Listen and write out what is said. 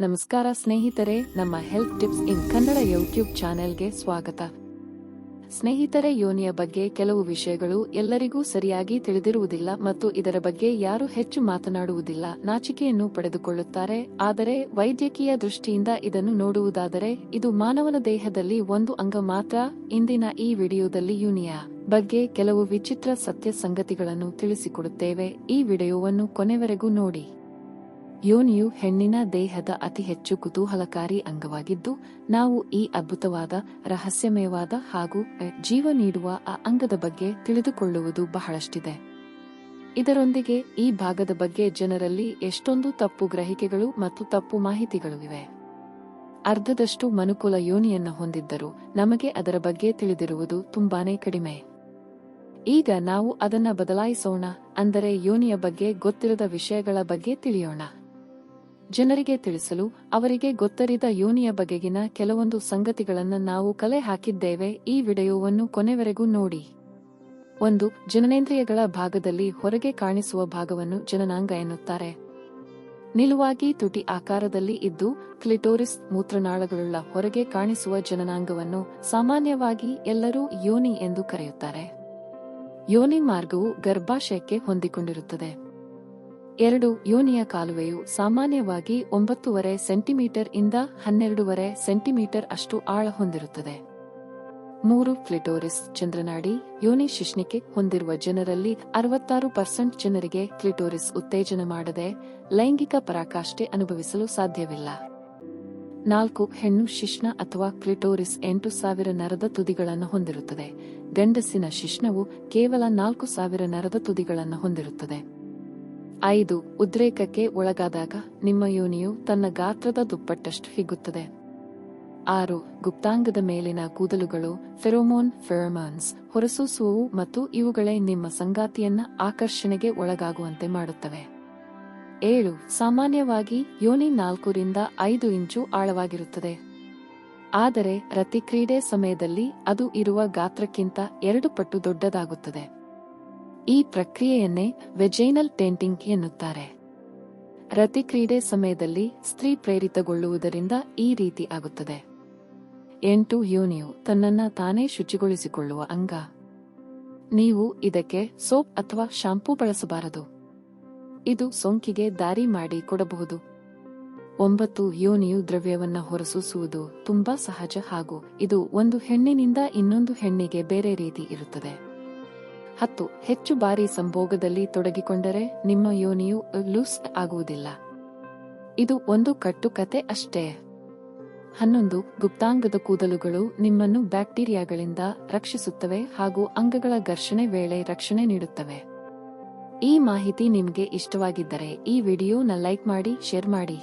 ನಮಸ್ಕಾರ ಸ್ನೇಹಿತರೆ, ನಮ್ಮ health tips in Kannada YouTube ಚಾನೆಲ್ಗೆ ಸ್ವಾಗತ. ಸ್ನೇಹಿತರೆ, ಯೋನಿಯ ಬಗ್ಗೆ ಕೆಲವು ವಿಷಯಗಳು ಎಲ್ಲರಿಗೂ ಸರಿಯಾಗಿ ತಿಳಿದಿರುವುದಿಲ್ಲ ಮತ್ತು ಇದರ ಬಗ್ಗೆ ಯಾರು ಹೆಚ್ಚು ಮಾತನಾಡುವುದಿಲ್ಲ ನಾಚಿಕೆಯನ್ನು ಪಡೆದುಕೊಳ್ಳುತ್ತಾರೆ. ಆದರೆ, ವೈದ್ಯಕೀಯ ದೃಷ್ಟಿಯಿಂದ ಇದನ್ನು ನೋಡುವುದಾದರೆ, ಇದು ಮಾನವನ ದೇಹದಲ್ಲಿ ಒಂದು ಅಂಗ ಮಾತ್ರ. ಇಂದಿನ ಈ ವಿಡಿಯೋದಲ್ಲಿ ಯೂನಿಯ ಬಗ್ಗೆ ಕೆಲವು ವಿಚಿತ್ರ ಸತ್ಯ ಸಂಗತಿಗಳನ್ನು ತಿಳಿಸಿಕೊಡುತ್ತೇವೆ. ಈ ವಿಡಿಯೋವನ್ನು ಕೊನೆವರೆಗೂ ನೋಡಿ. ಯೋನಿಯು ಹೆಣ್ಣಿನ ದೇಹದ ಅತಿ ಹೆಚ್ಚು ಕುತೂಹಲಕಾರಿ ಅಂಗವಾಗಿದ್ದು, ನಾವು ಈ ಅದ್ಭುತವಾದ, ರಹಸ್ಯಮಯವಾದ ಹಾಗೂ ಜೀವ ನೀಡುವ ಆ ಅಂಗದ ಬಗ್ಗೆ ತಿಳಿದುಕೊಳ್ಳುವುದು ಬಹಳಷ್ಟಿದೆ. ಇದರೊಂದಿಗೆ ಈ ಭಾಗದ ಬಗ್ಗೆ ಜನರಲ್ಲಿ ಎಷ್ಟೊಂದು ತಪ್ಪು ಗ್ರಹಿಕೆಗಳು ಮತ್ತು ತಪ್ಪು ಮಾಹಿತಿಗಳು ಇವೆ. ಅರ್ಧದಷ್ಟು ಮನುಕುಲ ಯೋನಿಯನ್ನು ಹೊಂದಿದ್ದರೂ ನಮಗೆ ಅದರ ಬಗ್ಗೆ ತಿಳಿದಿರುವುದು ತುಂಬಾನೇ ಕಡಿಮೆ. ಈಗ ನಾವು ಅದನ್ನ ಬದಲಾಯಿಸೋಣ, ಅಂದರೆ ಯೋನಿಯ ಬಗ್ಗೆ ಗೊತ್ತಿರದ ವಿಷಯಗಳ ಬಗ್ಗೆ ತಿಳಿಯೋಣ. ಜನರಿಗೆ ತಿಳಿಸಲು ಅವರಿಗೆ ಗೊತ್ತರಿದ ಯೋನಿಯ ಬಗೆಗಿನ ಕೆಲವೊಂದು ಸಂಗತಿಗಳನ್ನು ನಾವು ಕಲೆ ಹಾಕಿದ್ದೇವೆ ಈ ವಿಡಿಯೋವನ್ನು ಕೊನೆವರೆಗೂ ನೋಡಿ. ಒಂದು, ಜನನೇಂದ್ರಿಯಗಳ ಭಾಗದಲ್ಲಿ ಹೊರಗೆ ಕಾಣಿಸುವ ಭಾಗವನ್ನು ಜನನಾಂಗ ಎನ್ನುತ್ತಾರೆ. ನಿಲುವಾಗಿ ತುಟಿ ಆಕಾರದಲ್ಲಿ ಇದ್ದು, ಕ್ಲಿಟೋರಿಸ್ ಮೂತ್ರನಾಳಗಳುಳ್ಳ ಹೊರಗೆ ಕಾಣಿಸುವ ಜನನಾಂಗವನ್ನು ಸಾಮಾನ್ಯವಾಗಿ ಎಲ್ಲರೂ ಯೋನಿ ಎಂದು ಕರೆಯುತ್ತಾರೆ. ಯೋನಿ ಮಾರ್ಗವು ಗರ್ಭಾಶಯಕ್ಕೆ ಹೊಂದಿಕೊಂಡಿರುತ್ತದೆ. ಎರಡು ಯೋನಿಯ ಕಾಲುವೆಯು ಸಾಮಾನ್ಯವಾಗಿ ಒಂಬತ್ತೂವರೆ ಸೆಂಟಿಮೀಟರ್ ಇಂದ ಹನ್ನೆರಡೂವರೆ ಸೆಂಟಿಮೀಟರ್ ಅಷ್ಟು ಆಳ ಹೊಂದಿರುತ್ತದೆ. ಮೂರು ಕ್ಲಿಟೋರಿಸ್ ಚಂದ್ರನಾಡಿ ಯೋನಿ ಶಿಶ್ನಿಕೆ ಹೊಂದಿರುವ ಜನರಲ್ಲಿ ಅರವತ್ತಾರು ಪರ್ಸೆಂಟ್ ಜನರಿಗೆ ಕ್ಲಿಟೋರಿಸ್ ಉತ್ತೇಜನ ಮಾಡದೆ ಲೈಂಗಿಕ ಪರಾಕಾಷ್ಠೆ ಅನುಭವಿಸಲು ಸಾಧ್ಯವಿಲ್ಲ. ನಾಲ್ಕು ಹೆಣ್ಣು ಶಿಶ್ನ ಅಥವಾ ಕ್ಲಿಟೋರಿಸ್ ಎಂಟು ಸಾವಿರ ನರದ ತುದಿಗಳನ್ನು ಹೊಂದಿರುತ್ತದೆ. ಗಂಡಸಿನ ಶಿಶ್ನವು ಕೇವಲ ನಾಲ್ಕು ಸಾವಿರ ನರದ ತುದಿಗಳನ್ನು ಹೊಂದಿರುತ್ತದೆ. ಐದು, ಉದ್ರೇಕಕ್ಕೆ ಒಳಗಾದಾಗ ನಿಮ್ಮ ಯೋನಿಯು ತನ್ನ ಗಾತ್ರದ ದುಪ್ಪಟ್ಟಷ್ಟು ಹಿಗ್ಗುತ್ತದೆ. ಆರು, ಗುಪ್ತಾಂಗದ ಮೇಲಿನ ಕೂದಲುಗಳು, ಫೆರೋಮೋನ್, ಫೆರಮಾನ್ಸ್ ಹೊರಸೂಸುವವು ಮತ್ತು ಇವುಗಳೇ ನಿಮ್ಮ ಸಂಗಾತಿಯನ್ನ ಆಕರ್ಷಣೆಗೆ ಒಳಗಾಗುವಂತೆ ಮಾಡುತ್ತವೆ. ಏಳು, ಸಾಮಾನ್ಯವಾಗಿ ಯೋನಿ ನಾಲ್ಕರಿಂದ ಐದು ಇಂಚು ಆಳವಾಗಿರುತ್ತದೆ. ಆದರೆ ರತಿಕ್ರೀಡೆ ಸಮಯದಲ್ಲಿ ಅದು ಇರುವ ಗಾತ್ರಕ್ಕಿಂತ ಎರಡು ಪಟ್ಟು ದೊಡ್ಡದಾಗುತ್ತದೆ. ಈ ಪ್ರಕ್ರಿಯೆಯನ್ನೇ ವೆಜೈನಲ್ ಟೆಂಟಿಂಗ್ ಎನ್ನುತ್ತಾರೆ. ರತಿಕ್ರೀಡೆ ಸಮಯದಲ್ಲಿ ಸ್ತ್ರೀ ಪ್ರೇರಿತಗೊಳ್ಳುವುದರಿಂದ ಈ ರೀತಿ ಆಗುತ್ತದೆ. ಎಂಟು ಯೋನಿಯು ತನ್ನನ್ನ ತಾನೇ ಶುಚಿಗೊಳಿಸಿಕೊಳ್ಳುವ ಅಂಗ. ನೀವು ಇದಕ್ಕೆ ಸೋಪ್ ಅಥವಾ ಶಾಂಪೂ ಬಳಸಬಾರದು. ಇದು ಸೋಂಕಿಗೆ ದಾರಿ ಮಾಡಿ ಕೊಡಬಹುದು. ಒಂಬತ್ತು ಯೋನಿಯು ದ್ರವ್ಯವನ್ನ ಹೊರಸೂಸುವುದು ತುಂಬಾ ಸಹಜ ಹಾಗೂ ಇದು ಒಂದು ಹೆಣ್ಣಿನಿಂದ ಇನ್ನೊಂದು ಹೆಣ್ಣಿಗೆ ಬೇರೆ ರೀತಿ ಇರುತ್ತದೆ. ಹತ್ತು, ಹೆಚ್ಚು ಬಾರಿ ಸಂಭೋಗದಲ್ಲಿ ತೊಡಗಿಕೊಂಡರೆ ನಿಮ್ಮ ಯೋನಿಯು ಲೂಸ್ ಆಗುವುದಿಲ್ಲ. ಇದು ಒಂದು ಕಟ್ಟುಕತೆ ಅಷ್ಟೇ. ಹನ್ನೊಂದು, ಗುಪ್ತಾಂಗದ ಕೂದಲುಗಳು ನಿಮ್ಮನ್ನು ಬ್ಯಾಕ್ಟೀರಿಯಾಗಳಿಂದ ರಕ್ಷಿಸುತ್ತವೆ ಹಾಗೂ ಅಂಗಗಳ ಘರ್ಷಣೆ ವೇಳೆ ರಕ್ಷಣೆ ನೀಡುತ್ತವೆ. ಈ ಮಾಹಿತಿ ನಿಮಗೆ ಇಷ್ಟವಾಗಿದ್ದರೆ ಈ ವಿಡಿಯೋನ ಲೈಕ್ ಮಾಡಿ, ಶೇರ್ ಮಾಡಿ.